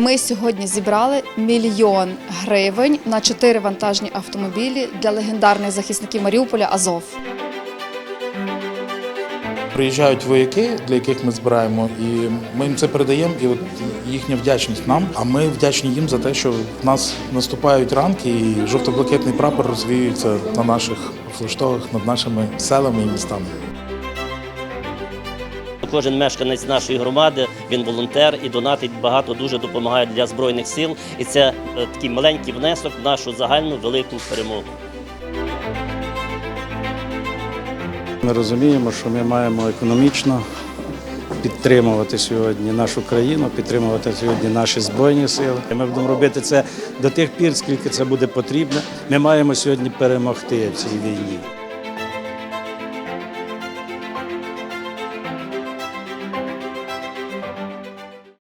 Ми сьогодні зібрали мільйон гривень на чотири вантажні автомобілі для легендарних захисників Маріуполя Азов. Приїжджають вояки, для яких ми збираємо, і ми їм це передаємо, і от їхня вдячність нам. А ми вдячні їм за те, що в нас наступають ранки, і жовто-блакитний прапор розвіюється на наших флештогах над нашими селами і містами. Кожен мешканець нашої громади він волонтер і донатить багато, дуже допомагає для збройних сил. І це е, такий маленький внесок в нашу загальну велику перемогу. Ми розуміємо, що ми маємо економічно підтримувати сьогодні нашу країну, підтримувати сьогодні наші збройні сили. Ми будемо робити це до тих пір, скільки це буде потрібно. Ми маємо сьогодні перемогти в цій війні.